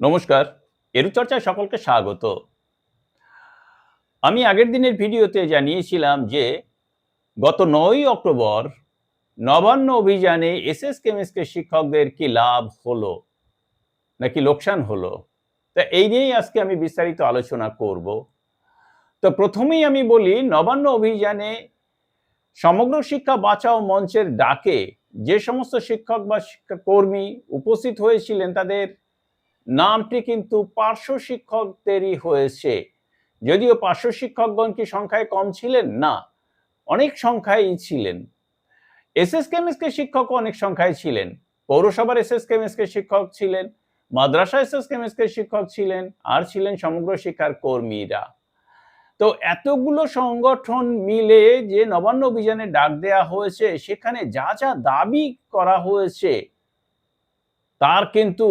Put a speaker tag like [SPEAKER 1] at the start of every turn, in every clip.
[SPEAKER 1] নমস্কার, এরুচর্চায় সকলকে স্বাগত। আমি আগের দিনের ভিডিওতে জানিয়েছিলাম যে, গত নয়ই অক্টোবর নবান্ন অভিযানে এস এস কেমিস্ট্রি শিক্ষকদের কি লাভ হলো, নাকি লোকসান হলো? তা এই নিয়েই আজকে আমি বিস্তারিত আলোচনা করব। তো প্রথমেই আমি বলি, নবান্ন অভিযানে সমগ্র শিক্ষা বাঁচাও মঞ্চের ডাকে যে সমস্ত শিক্ষক বা শিক্ষাকর্মী উপস্থিত হয়েছিলেন, তাদের নামটি কিন্তু পার্শ্ব শিক্ষকদেরই হয়েছে। যদিও পার্শ্ব শিক্ষকগণ কি সংখ্যায় কম ছিলেন? না, অনেক সংখ্যায় ছিলেন। এস এস কেমিস্ট্রি শিক্ষকও অনেক সংখ্যায় ছিলেন। পৌরসভার এস এস কেমিস্ট্রি শিক্ষক ছিলেন, মাদ্রাসা এস এস কেমিস্ট্রি শিক্ষক ছিলেন, আর ছিলেন সমগ্র শিক্ষার কর্মীরা। তো এতগুলো সংগঠন মিলে যে নবান্ন অভিযানে ডাক দেয়া হয়েছে, সেখানে যা যা দাবি করা হয়েছে, তার কিন্তু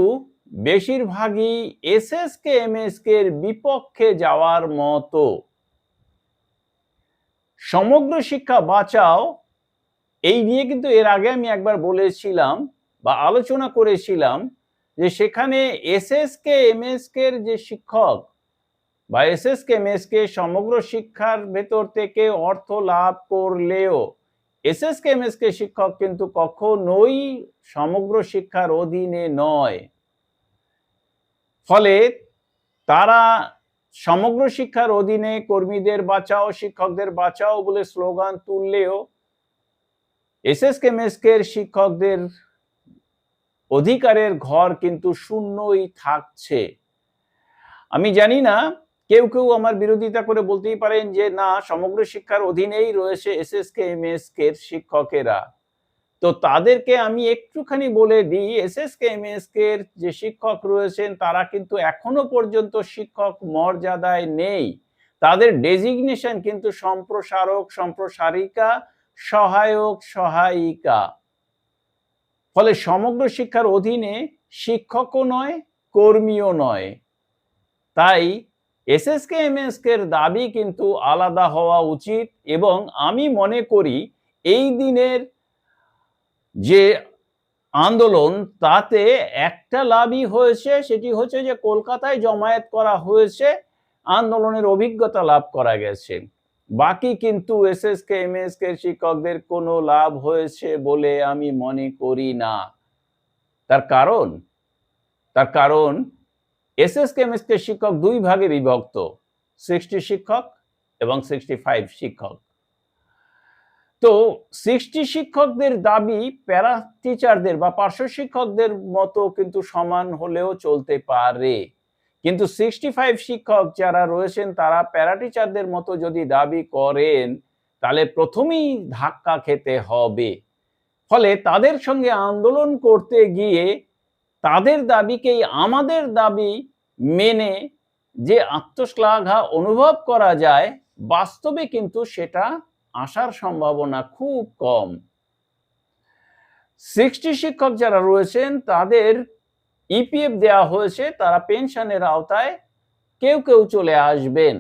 [SPEAKER 1] বেশিরভাগই এসএসকে এমএসকে এর বিপক্ষে যাওয়ার মতো। সমগ্র শিক্ষা বাঁচাও, এই নিয়ে কিন্তু এর আগে আমি একবার বলেছিলাম বা আলোচনা করেছিলাম যে সেখানে এসএসকে এমএসকে এর যে শিক্ষক বা এসএসকে, এমএসকে সমগ্র শিক্ষার ভেতর থেকে অর্থ লাভ করলেও এসএসকে, এমএসকে শিক্ষক কিন্তু কখনোই সমগ্র শিক্ষার অধীনে নয়। ফলে তারা সমগ্র শিক্ষার অধীনে কর্মীদের বাঁচাও, শিক্ষকদের বাঁচাও বলে স্লোগান তুললেও এসএস কেমেস্কের শিক্ষকদের অধিকারের ঘর কিন্তু শূন্যই থাকছে। আমি জানি না, কেউ কেউ আমার বিরোধিতা করে বলতেই পারেন যে, না, সমগ্র শিক্ষার অধীনেই রয়েছে S S K M S K শিক্ষকেরা। তো তাদেরকে আমি একটুখানি বলে দিই S S K M S K যে শিক্ষক রয়েছেন, তারা কিন্তু এখনও পর্যন্ত শিক্ষক মর্যাদায় নেই। তাদের ডেজিগনেশন কিন্তু সম্প্রসারক, সম্প্রসারিকা, সহায়ক, সহায়িকা। ফলে সমগ্র শিক্ষার অধীনে শিক্ষকও নয়, কর্মীও নয়। তাই এস এস এসএসকে, এমএসকে এর দাবি কিন্তু আলাদা হওয়া উচিত এবং আমি মনে করি এই দিনের যে আন্দোলন, তাতে একটা লাভই হয়েছে, সেটি হচ্ছে যে কলকাতায় জমায়েত করা হয়েছে, আন্দোলনের অভিজ্ঞতা লাভ করা গেছে। বাকি কিন্তু এসএসকে, এমএসকে শিক্ষকদের কোনো লাভ হয়েছে বলে আমি মনে করি না। তার কারণ? তার কারণ এসএস কেমিস্ট্রি শিক্ষক দুই ভাগে বিভক্ত সিক্সটি শিক্ষক এবং সিক্সটি ফাইভ শিক্ষক। তো সিক্সটি শিক্ষকদের দাবি প্যারা টিচারদের বা পার্শ্ব শিক্ষকদের মতো কিন্তু সমান হলেও চলতে পারে। কিন্তু সিক্সটি ফাইভ শিক্ষক যারা রয়েছেন, তারা প্যারা টিচারদের মতো যদি দাবি করেন, তাহলে প্রথমেই ধাক্কা খেতে হবে। ফলে তাদের সঙ্গে আন্দোলন করতে গিয়ে তাদের দাবিকেই আমাদের দাবি মেনে যে আত্মশ্লাঘা অনুভব করা যায়, বাস্তবে কিন্তু সেটা আসার সম্ভাবনা খুব কম। সিক্সটি শিক্ষক যারা রয়েছেন, তাদের ইপিএফ দেওয়া হয়েছে, তারা পেনশনের আওতায় কেউ কেউ চলে আসবেন।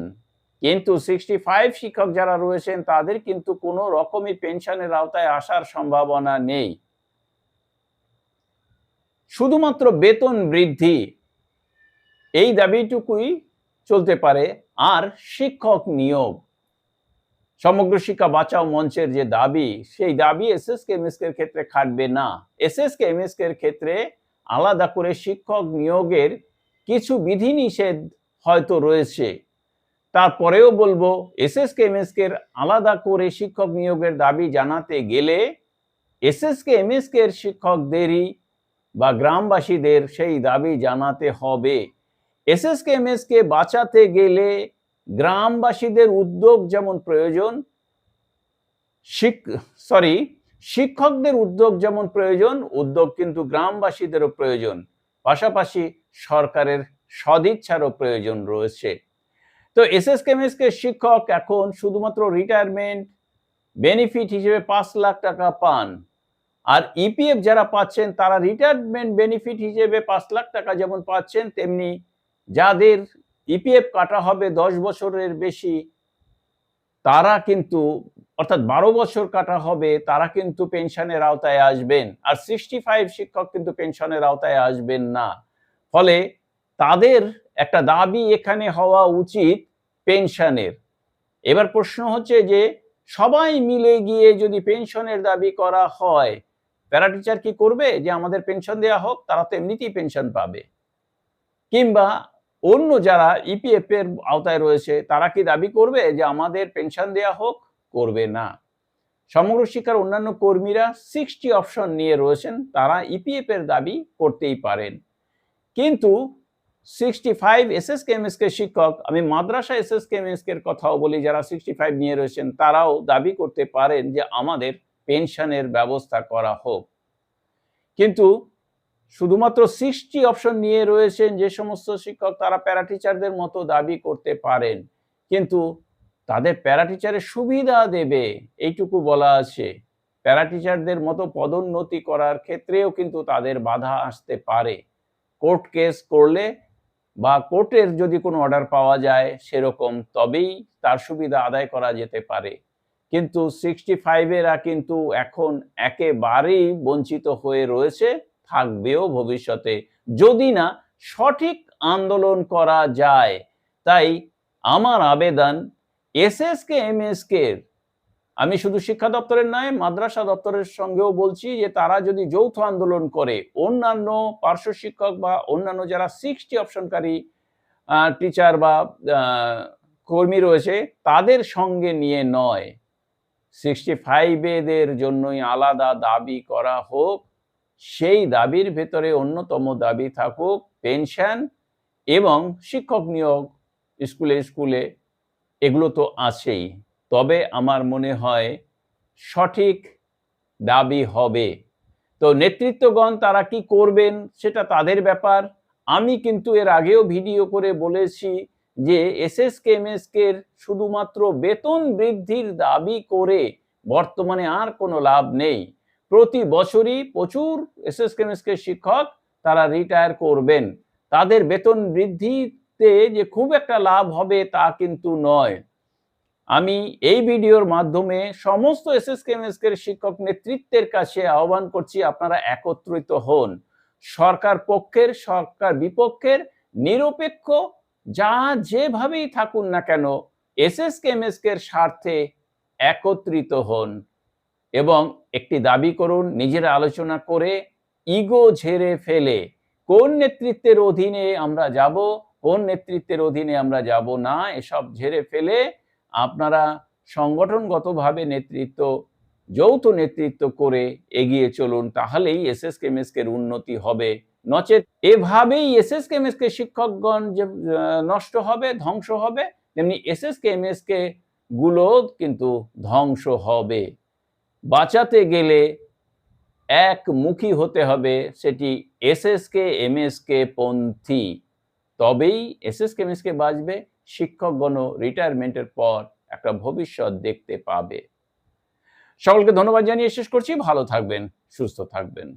[SPEAKER 1] কিন্তু সিক্সটি ফাইভ শিক্ষক যারা রয়েছেন, তাদের কিন্তু কোনো রকমই পেনশনের আওতায় আসার সম্ভাবনা নেই। শুধুমাত্র বেতন বৃদ্ধি, এই দাবিটুকুই চলতে পারে, আর শিক্ষক নিয়োগ। সমগ্র শিক্ষা বাঁচাও মঞ্চের যে দাবি, সেই দাবি এস এস কে এর ক্ষেত্রে খাটবে না। এস এস কে এর ক্ষেত্রে আলাদা করে শিক্ষক নিয়োগের কিছু বিধিনিষেধ হয়তো রয়েছে। তারপরেও বলব এস এস কে এর আলাদা করে শিক্ষক নিয়োগের দাবি জানাতে গেলে এস এস কে এর শিক্ষকদেরই বা গ্রামবাসীদের সেই দাবি জানাতে হবে। এসএসকে এমএসকে বাঁচাতে গেলে গ্রামবাসীদের উদ্যোগ যেমন প্রয়োজন সরি শিক্ষকদের উদ্যোগ যেমন প্রয়োজন, উদ্যোগ কিন্তু গ্রামবাসীদেরও প্রয়োজন। পাশাপাশি সরকারের সদিচ্ছারও প্রয়োজন রয়েছে। তো এসএস কেমিসকে শিক্ষক এখন শুধুমাত্র রিটায়ারমেন্ট বেনিফিট হিসেবে পাঁচ লাখ টাকা পান। আর ইপিএফ যারা পাচ্ছেন, তারা রিটায়ারমেন্ট বেনিফিট হিসেবে পাঁচ লাখ টাকা যেমন পাচ্ছেন, তেমনি যাদের ইপিএফ কাটা হবে দশ বছরের বেশি, তারা কিন্তু, অর্থাৎ বারো বছর কাটা হবে, তারা কিন্তু পেনশনের আওতায় আসবেন। আর সিক্সটি ফাইভ শিক্ষক কিন্তু পেনশনের আওতায় আসবেন না। ফলে তাদের একটা দাবি এখানে হওয়া উচিত পেনশনের। এবার প্রশ্ন হচ্ছে যে, সবাই মিলে গিয়ে যদি পেনশনের দাবি করা হয় প্যারা টিচার কি করবে? যে আমাদের পেনশন দেওয়া হোক, তারা তো এমনিতেই পেনশন পাবে। কিংবা অন্য যারা ইপিএফ এর আওতায় রয়েছে, তারা কি দাবি করবে যে আমাদের পেনশন দেওয়া হোক? করবে না। সমগ্র শিক্ষার অন্যান্য কর্মীরা সিক্সটি অপশন নিয়ে রয়েছেন, তারা ইপিএফ এর দাবি করতেই পারেন। কিন্তু sixty five S S K শিক্ষক, আমি মাদ্রাসা এস এস এর কথাও বলি, যারা সিক্সটি ফাইভ নিয়ে রয়েছেন, তারাও দাবি করতে পারেন যে আমাদের পেনশনের ব্যবস্থা করা হোক। কিন্তু শুধুমাত্র সিক্সটি অপশন নিয়ে রয়েছেন যে সমস্ত শিক্ষক, তারা প্যারাটিচারদের মতো দাবি করতে পারেন। কিন্তু তাদের প্যারাটিচারের সুবিধা দেবে, এইটুকু বলা আছে। প্যারাটিচারদের মতো পদোন্নতি করার ক্ষেত্রেও কিন্তু তাদের বাধা আসতে পারে। কোর্ট কেস করলে বা কোর্টের যদি কোনো অর্ডার পাওয়া যায় সেরকম, তবেই তার সুবিধা আদায় করা যেতে পারে। কিন্তু সিক্সটি ফাইভেরা কিন্তু এখন একেবারেই বঞ্চিত হয়ে রয়েছে। থাকবেও ভবিষ্যতে। যদি না, সঠিক আন্দোলন করা যায়। তাই আমার আবেদন এসএসকে এমএসকে আমি শুধু শিক্ষা দপ্তরের নয়, মাদ্রাসা দপ্তরের সঙ্গেও বলছি যে, তারা যদি যৌথ আন্দোলন করে, অন্যান্য পার্শ্ব শিক্ষক বা অন্যান্য যারা সিক্সটি অপশনকারী টিচার বা কর্মী রয়েছে, তাদের সঙ্গে নিয়ে নয়। সিক্সটি ফাইভেদের জন্যই আলাদা দাবি করা হোক। সেই দাবির ভেতরে অন্যতম দাবি থাকুক পেনশন এবং শিক্ষক নিয়োগ স্কুলে স্কুলে, এগুলো তো আছেই। তবে আমার মনে হয় সঠিক দাবি হবে। তো নেতৃত্বগণ তারা কি করবেন সেটা তাদের ব্যাপার। আমি কিন্তু এর আগেও ভিডিও করে বলেছি যে এসএসকে এমএসকে শুধুমাত্র বেতন বৃদ্ধির দাবি করে বর্তমানে আর কোনো লাভ নেই। প্রতি বছরই প্রচুর এসএসকে এমএসকে শিক্ষক তারা রিটায়ার করবেন। তাদের বেতন বৃদ্ধিতে যে খুব একটা লাভ হবে তা কিন্তু নয়। আমি এই ভিডিওর মাধ্যমে সমস্ত এসএসকে এমএসকে শিক্ষক নেতৃত্বের কাছে আহ্বান করছি, আপনারা একত্রিত হন। সরকার পক্ষের, সরকার বিপক্ষের, নিরপেক্ষ, যা যেভাবেই থাকুন না কেন এসএসকে এমএসকে স্বার্থে একত্রিত হন। এবং একটি দাবি করুন, নিজেরা আলোচনা করে ইগো ঝেড়ে ফেলে কোন নেতৃত্বের অধীনে আমরা যাব, কোন নেতৃত্বের অধীনে আমরা যাব না, এসব ঝেড়ে ফেলে আপনারা সংগঠনগতভাবে নেতৃত্ব, যৌথ নেতৃত্ব করে এগিয়ে চলুন, তাহলেই এস এস কেমএসকের উন্নতি হবে। নচেত এভাবেই এস এস কেমএসকে শিক্ষকগণ যে নষ্ট হবে, ধ্বংস হবে, তেমনি এস এস কেমএসকে গুলো কিন্তু ধ্বংস হবে। বাঁচাতে গেলে একমুখী হতে হবে সেটি এসএসকে, এমএসকে, পন্থী। তবেই এসএসকে, এমএসকে বাঁচবে, শিক্ষকগণ রিটায়ারমেন্টের পর একটা ভবিষ্যৎ দেখতে পাবে। সকলকে ধন্যবাদ জানিয়ে শেষ করছি। ভালো থাকবেন, সুস্থ থাকবেন।